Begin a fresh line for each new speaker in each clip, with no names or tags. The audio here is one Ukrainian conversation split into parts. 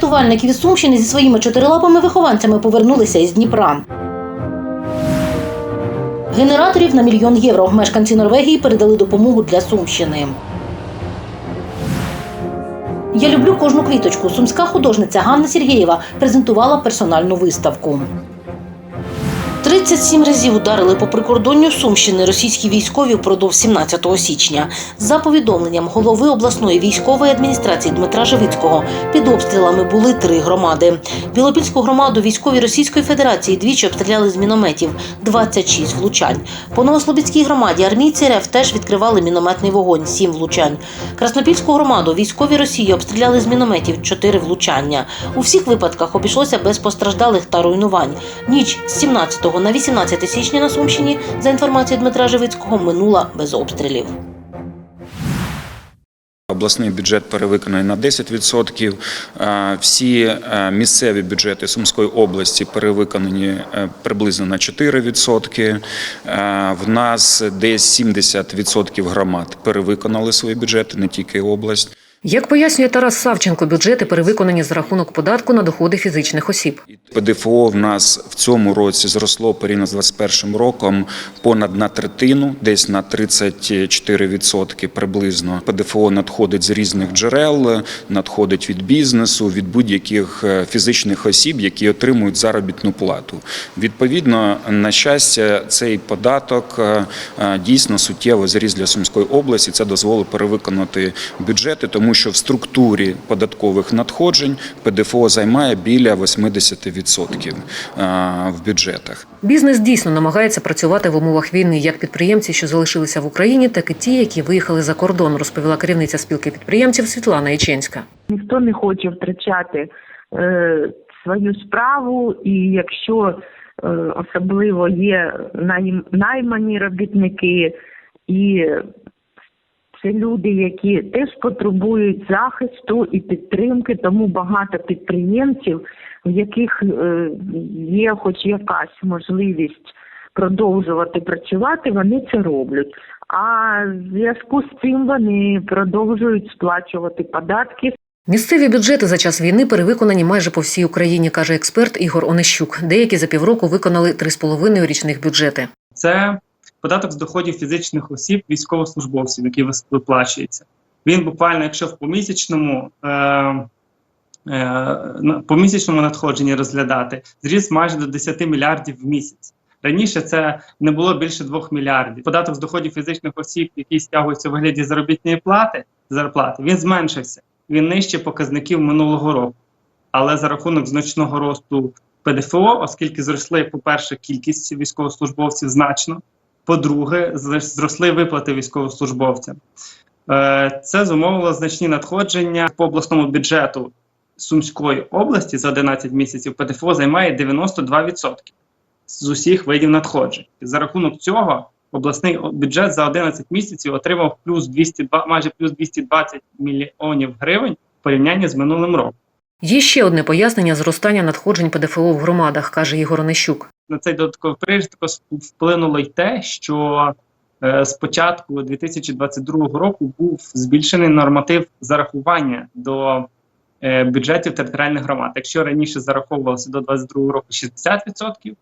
рятувальники від Сумщини зі своїми чотирилапими вихованцями повернулися із Дніпра. Генераторів на мільйон євро мешканці Норвегії передали допомогу для Сумщини. Я люблю кожну квіточку. Сумська художниця Ганна Сергієва презентувала персональну виставку. 37 разів ударили по прикордонню Сумщини російські військові впродовж 17 січня. За повідомленням голови обласної військової адміністрації Дмитра Живицького, під обстрілами були три громади. Білопільську громаду військові Російської Федерації двічі обстріляли з мінометів, 26 влучань. По Новослобідській громаді армійці РФ теж відкривали мінометний вогонь, 7 влучань. Краснопільську громаду військові Росії обстріляли з мінометів, 4 влучання. У всіх випадках обійшлося без постраждалих та руйнувань. Ніч з 17 на 18 січня на Сумщині, за інформацією Дмитра Живицького, минула без обстрілів.
Обласний бюджет перевиконаний на 10%. Е, Всі е, місцеві бюджети Сумської області перевиконані е, приблизно на 4%. Е, В нас десь 70% громад перевиконали свої бюджети, не тільки область.
Як пояснює Тарас Савченко, бюджети перевиконані за рахунок податку на доходи фізичних осіб.
ПДФО в нас в цьому році зросло порівняно з 2021 роком понад на третину, десь на 34% приблизно. ПДФО надходить з різних джерел, надходить від бізнесу, від будь-яких е, фізичних осіб, які отримують заробітну плату. Відповідно, на щастя, цей податок е, е, дійсно суттєво зріс для Сумської області. Це дозволило перевиконати бюджети, тому що в структурі податкових надходжень ПДФО займає біля 80% е, в бюджетах.
Бізнес дійсно намагається працювати в умовах війни як підприємці, що залишилися в Україні, так і ті, які виїхали за кордон, розповіла керівниця спілки підприємців Світлана Яченська.
Ніхто не хоче втрачати е, свою справу, і якщо е, особливо є найм, наймані робітники, і це люди, які теж потребують захисту і підтримки, тому багато підприємців, в яких е, є хоч якась можливість продовжувати працювати, вони це роблять. А в зв'язку з цим вони продовжують сплачувати податки,
Місцеві бюджети за час війни перевиконані майже по всій Україні, каже експерт Ігор Онищук. Деякі за півроку виконали 3,5 річних бюджети.
це податок з доходів фізичних осіб, військовослужбовців, який виплачується. Він буквально, якщо в помісячному, е, е, помісячному надходженні розглядати, зріс майже до 10 мільярдів в місяць. Раніше це не було більше 2 мільярдів. Податок з доходів фізичних осіб, який стягується у вигляді заробітної плати, зарплати, він зменшився. Він нижче показників минулого року. Але за рахунок значного росту ПДФО, оскільки зросли, по-перше, кількість військовослужбовців значно, по-друге, зрос- зросли виплати військовослужбовцям. Е, Це зумовило значні надходження по обласному бюджету Сумської області за 11 місяців. ПДФО займає 92% з усіх видів надходжень. За рахунок цього обласний бюджет за 11 місяців отримав плюс 202, майже плюс 220 мільйонів гривень в порівнянні з минулим роком.
Є ще одне пояснення зростання надходжень ПДФО в громадах, каже Ігор Онищук.
На цей додатковий приріст також вплинуло й те, що з початку 2022 року був збільшений норматив зарахування до е, бюджетів територіальних громад. Якщо раніше зараховувалося до 2022 року 60%,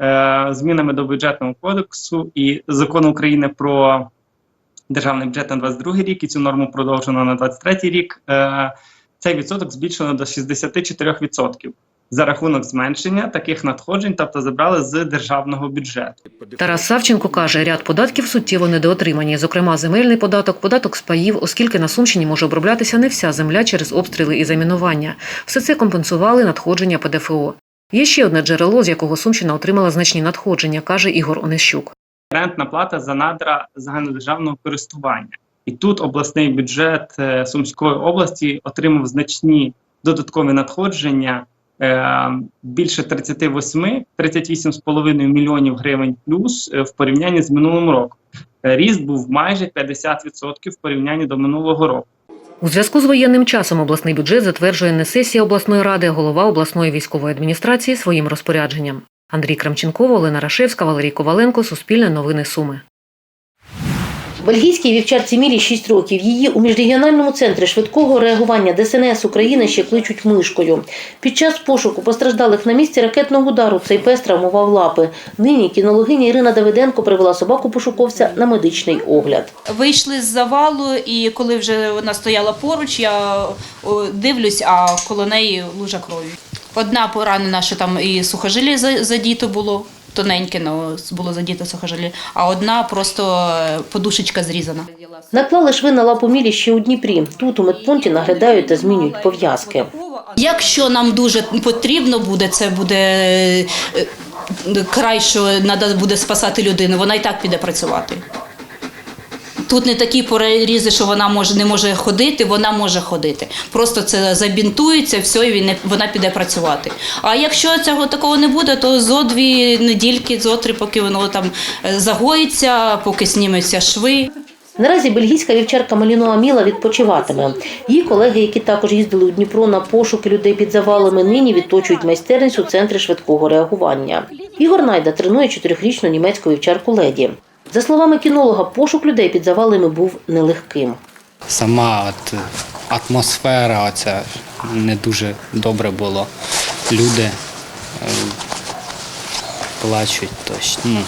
е, змінами до бюджетного кодексу і закону України про державний бюджет на 2022 рік і цю норму продовжено на 2023 рік. Е, цей відсоток збільшено до 64% за рахунок зменшення таких надходжень, тобто забрали з державного бюджету.
Тарас Савченко каже, ряд податків суттєво недоотримані, зокрема земельний податок, податок з паїв, оскільки на Сумщині може оброблятися не вся земля через обстріли і замінування. Все це компенсували надходження ПДФО. Є ще одне джерело, з якого Сумщина отримала значні надходження, каже Ігор Онищук.
Рентна плата за надра загальнодержавного користування. І тут обласний бюджет е, Сумської області отримав значні додаткові надходження більше 38, 38,5 мільйонів гривень плюс е, в порівнянні з минулим роком. Е, Ріст був майже 50% в порівнянні до минулого року.
У зв'язку з воєнним часом обласний бюджет затверджує не сесія обласної ради, а голова обласної військової адміністрації своїм розпорядженням. Андрій Крамченков, Олена Рашевська, Валерій Коваленко, Суспільне новини Суми.
Бельгійській вівчарці Мілі 6 років. Її у міжрегіональному центрі швидкого реагування ДСНС України ще кличуть мишкою. Під час пошуку постраждалих на місці ракетного удару цей пес травмував лапи. Нині кінологиня Ірина Давиденко привела собаку пошуковця на медичний огляд.
Вийшли з завалу, і коли вже вона стояла поруч, я дивлюсь, а коло неї лужа крові. Одна поранена, що там і сухожилі задіто було, тоненьке ну, було задіто сухожилі, а одна просто е, подушечка зрізана.
Наклали шви на лапу Мілі ще у Дніпрі. Тут у медпункті наглядають та змінюють пов'язки.
Якщо нам дуже потрібно буде, це буде е, е, край, що треба буде спасати людину, вона і так піде працювати. Тут не такі порізи, що вона може не може ходити, вона може ходити. Просто це забінтується, все, і він не- вона піде працювати. А якщо цього такого не буде, то зо дві недільки, зо три, поки воно там е, загоїться, поки знімуться шви.
Наразі бельгійська вівчарка Малінуа Міла відпочиватиме. Її колеги, які також їздили у Дніпро на пошуки людей під завалами, нині відточують майстерність у центрі швидкого реагування. Ігор Найда тренує чотирьохрічну німецьку вівчарку леді. За словами кінолога, пошук людей під завалами був нелегким.
Сама от атмосфера оця не дуже добре було. Люди е, плачуть. Тож, ну,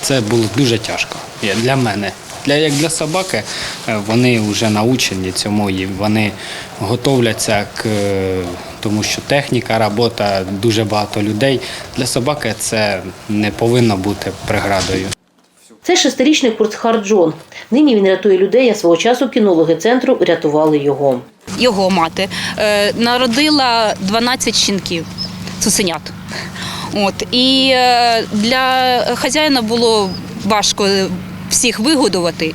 це було дуже тяжко для мене. Для, як для собаки, е, вони вже научені цьому і вони готовляться к е, тому, що техніка, робота, дуже багато людей. Для собаки це не повинно бути преградою.
Це шестирічний Курцхар Джон. Нині він рятує людей, а свого часу кінологи центру рятували його.
його мати е, народила 12 щенків, цуценят. От. І е, для хазяїна було важко всіх вигодувати.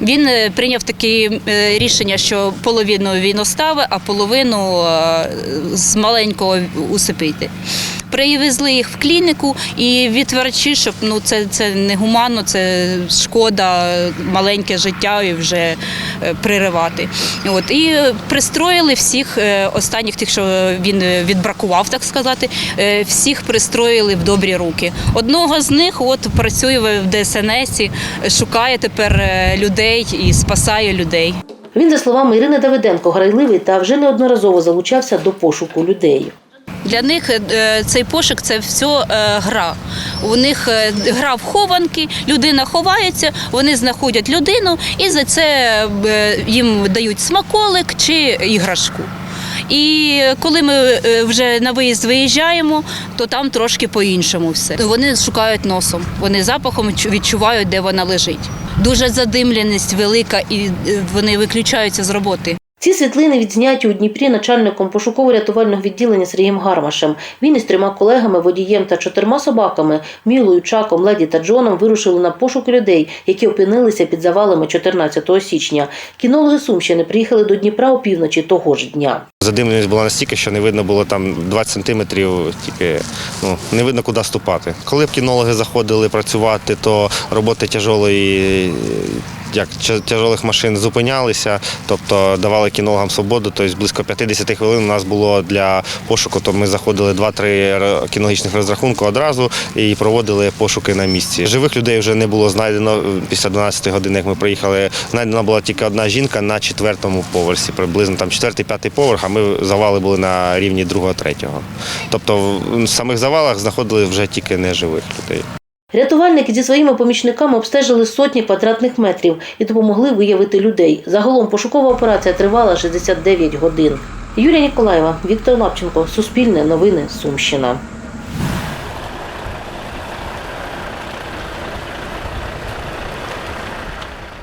Він е, прийняв таке рішення, що половину він оставить, а половину е, з маленького усипити. Привезли їх в клініку і відверчі, щоб ну це, це негуманно, це шкода, маленьке життя і вже е, приривати. От і е, пристроїли всіх е, останніх, тих, що він е, відбракував, так сказати, е, всіх пристроїли в добрі руки. Одного з них от працює в ДСНС, шукає тепер е, людей і спасає людей.
Він, за словами Ірини Давиденко, грайливий та вже неодноразово залучався до пошуку людей.
Для них е, цей пошук це все е, гра. У них е, гра в хованки, людина ховається, вони знаходять людину і за це е, їм дають смаколик чи іграшку. І коли ми е, вже на виїзд виїжджаємо, то там трошки по-іншому все. Вони шукають носом, вони запахом відчувають, де вона лежить. Дуже задимленість велика, і е, вони виключаються з роботи.
Ці світлини відзняті у Дніпрі начальником пошуково-рятувального відділення Сергієм Гармашем. Він із трьома колегами, водієм та чотирма собаками Мілою, Чаком, Леді та Джоном вирушили на пошук людей, які опинилися під завалами 14 січня. Кінологи Сумщини приїхали до Дніпра опівночі того ж дня.
Задимленість була настільки, що не видно було там 20 сантиметрів, тільки ну, не видно, куди ступати. Коли б кінологи заходили працювати, то роботи тяжолої, як тя- тяжолих машин зупинялися, тобто давали кінологам свободу, тобто близько 50 хвилин у нас було для пошуку, то ми заходили 2-3 кінологічних розрахунку одразу і проводили пошуки на місці. Живих людей вже не було знайдено після 12 годин, як ми приїхали. Знайдена була тільки одна жінка на четвертому поверсі, приблизно там четвертий-п'ятий поверх, а ми завали були на рівні другого-третього. Тобто в самих завалах знаходили вже тільки неживих людей.
Рятувальники зі своїми помічниками обстежили сотні квадратних метрів і допомогли виявити людей. Загалом пошукова операція тривала 69 годин. Юлія Ніколаєва, Віктор Лапченко, Суспільне новини, Сумщина.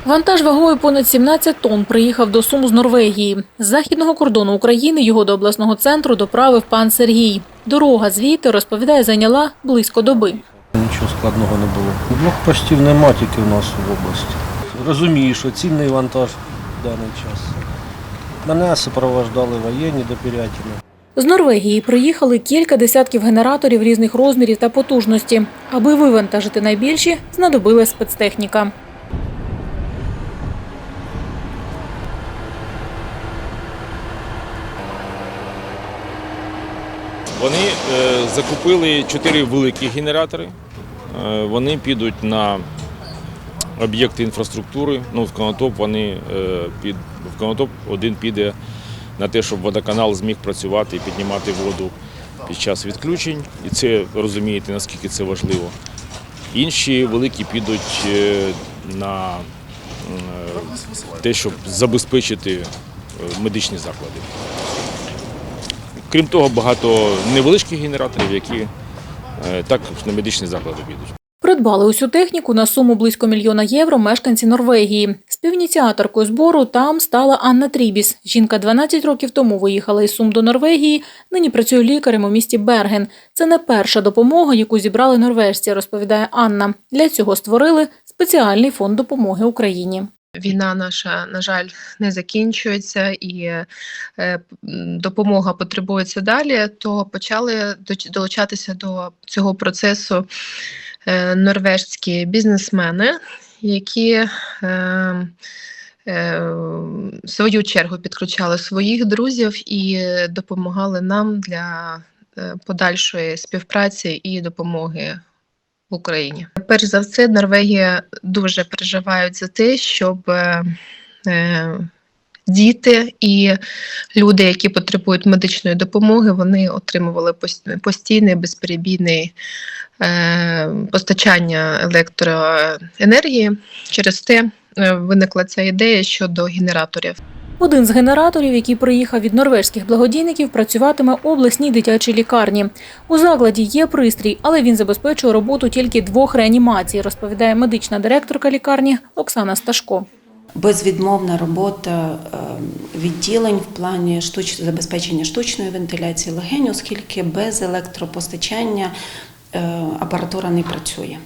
Вантаж вагою понад 17 тонн приїхав до Сум з Норвегії. З західного кордону України його до обласного центру доправив пан Сергій. Дорога звідти, розповідає, зайняла близько доби.
Нічого складного не було. Блокпостів нема тільки в нас в області. Розумію, що цінний вантаж в даний час. Мене супроводжували воєнні до Пірятіна.
З Норвегії приїхали кілька десятків генераторів різних розмірів та потужності. Аби вивантажити найбільші, знадобилась спецтехніка.
Вони е, закупили чотири великі генератори. Е, вони підуть на об'єкти інфраструктури. Ну, в Конотоп вони е, під в Конотоп один піде на те, щоб водоканал зміг працювати і піднімати воду під час відключень. І це розумієте, наскільки це важливо. Інші великі підуть е, на те, щоб забезпечити медичні заклади. Крім того, багато невеличких генераторів, які е, також на медичні заклади підуть.
Придбали усю техніку на суму близько мільйона євро мешканці Норвегії. Співініціаторкою збору там стала Анна Трібіс. Жінка 12 років тому виїхала із Сум до Норвегії. Нині працює лікарем у місті Берген. Це не перша допомога, яку зібрали норвежці, розповідає Анна. Для цього створили спеціальний фонд допомоги Україні.
Війна наша, на жаль, не закінчується і е, допомога потребується далі, то почали долучатися до цього процесу е, норвежські бізнесмени, які е, в свою чергу підключали своїх друзів і допомагали нам для подальшої співпраці і допомоги в Україні. Перш за все, Норвегія дуже переживають за те, щоб е, е, діти і люди, які потребують медичної допомоги, вони отримували пос- постійне безперебійне постачання електроенергії. Через те е, виникла ця ідея щодо генераторів.
Один з генераторів, який приїхав від норвежських благодійників, працюватиме у обласній дитячій лікарні. У закладі є пристрій, але він забезпечує роботу тільки двох реанімацій, розповідає медична директорка лікарні Оксана Сташко.
безвідмовна робота е, відділень в плані штуч... забезпечення штучної вентиляції легень, оскільки без електропостачання е, апаратура не працює.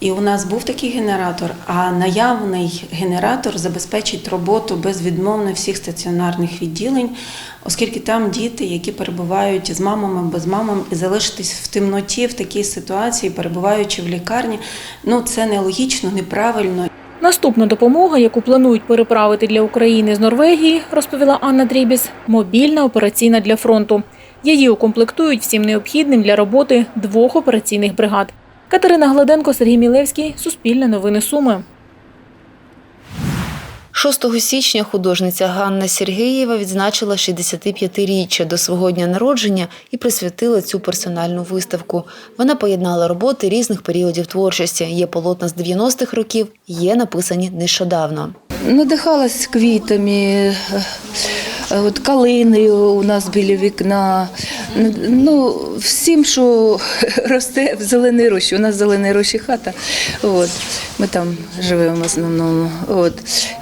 І у нас був такий генератор, а наявний генератор забезпечить роботу безвідмовно всіх стаціонарних відділень, оскільки там діти, які перебувають з мамами, без мамами, і залишитись в темноті в такій ситуації, перебуваючи в лікарні, ну це нелогічно, неправильно.
Наступна допомога, яку планують переправити для України з Норвегії, розповіла Анна Дрібіс, мобільна операційна для фронту. Її укомплектують всім необхідним для роботи двох операційних бригад. Катерина Гладенко, Сергій Мілевський, Суспільне новини Суми.
6 січня художниця Ганна Сергієва відзначила 65-річчя до свого дня народження і присвятила цю персональну виставку. Вона поєднала роботи різних періодів творчості. Є полотна з 90-х років, є написані нещодавно.
Надихалась квітами, от калиною у нас біля вікна. Ну, всім, що росте в зеленій рощі. У нас зелена рощі хата. От. Ми там живемо в основному. От.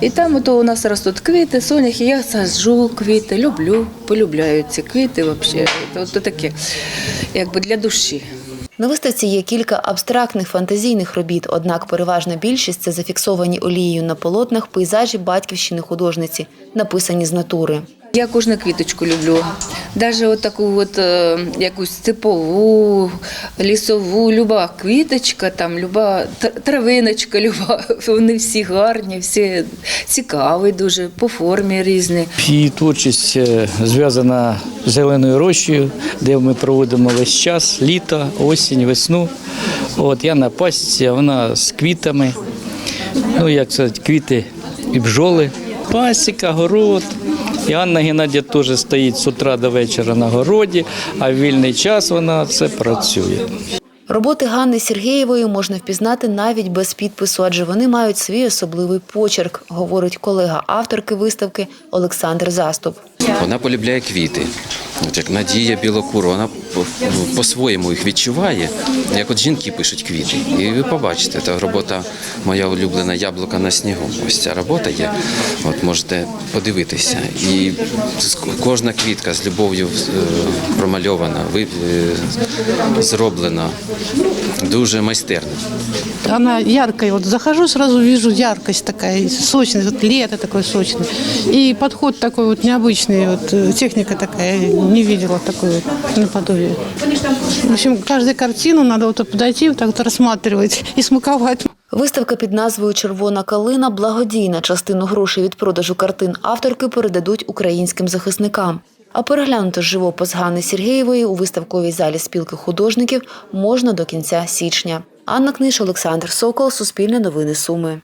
І там от у нас ростуть квіти, соняхи. Я саджу квіти, люблю, полюбляю ці квіти взагалі. От таке, якби для душі.
На виставці є кілька абстрактних фантазійних робіт, однак переважна більшість це зафіксовані олією на полотнах пейзажі батьківщини художниці, написані з натури.
Я кожну квіточку люблю. Навіть от таку от, е, якусь степову, лісову, люба квіточка, там, люба травиночка, люба. Вони всі гарні, всі цікаві дуже, по формі різні.
Її творчість е, зв'язана з зеленою рощею, де ми проводимо весь час, літо, осінь, весну. От я на пасіці, а вона з квітами. Ну, як це, квіти і бджоли. Пасіка, город. І Анна Геннадія теж стоїть з утра до вечора на городі, а в вільний час вона це працює.
Роботи Ганни Сергієвої можна впізнати навіть без підпису, адже вони мають свій особливий почерк, говорить колега авторки виставки Олександр Заступ.
Вона полюбляє квіти. От як Надія Білокур, вона по- ну, по-своєму їх відчуває, як от жінки пишуть квіти. І ви побачите, це робота моя улюблена яблука на снігу. Ось ця робота є. От можете подивитися. І з- кожна квітка з любов'ю е, промальована, ви- е, зроблена. Дуже майстерно.
Она яркая. Вот захожу, сразу вижу яркость такая, сочность, вот лето такое сочное. И подход такой вот необычный, вот э, техника такая, не видела такой вот наподобие. В общем, каждую картину надо вот подойти, вот так вот рассматривать и смаковать.
Виставка під назвою Червона калина благодійна. Частину грошей від продажу картин авторки передадуть українським захисникам. А переглянути живопис Ганни Сергієвої у виставковій залі спілки художників можна до кінця січня. Анна Книж, Олександр Сокол, Суспільне новини Суми.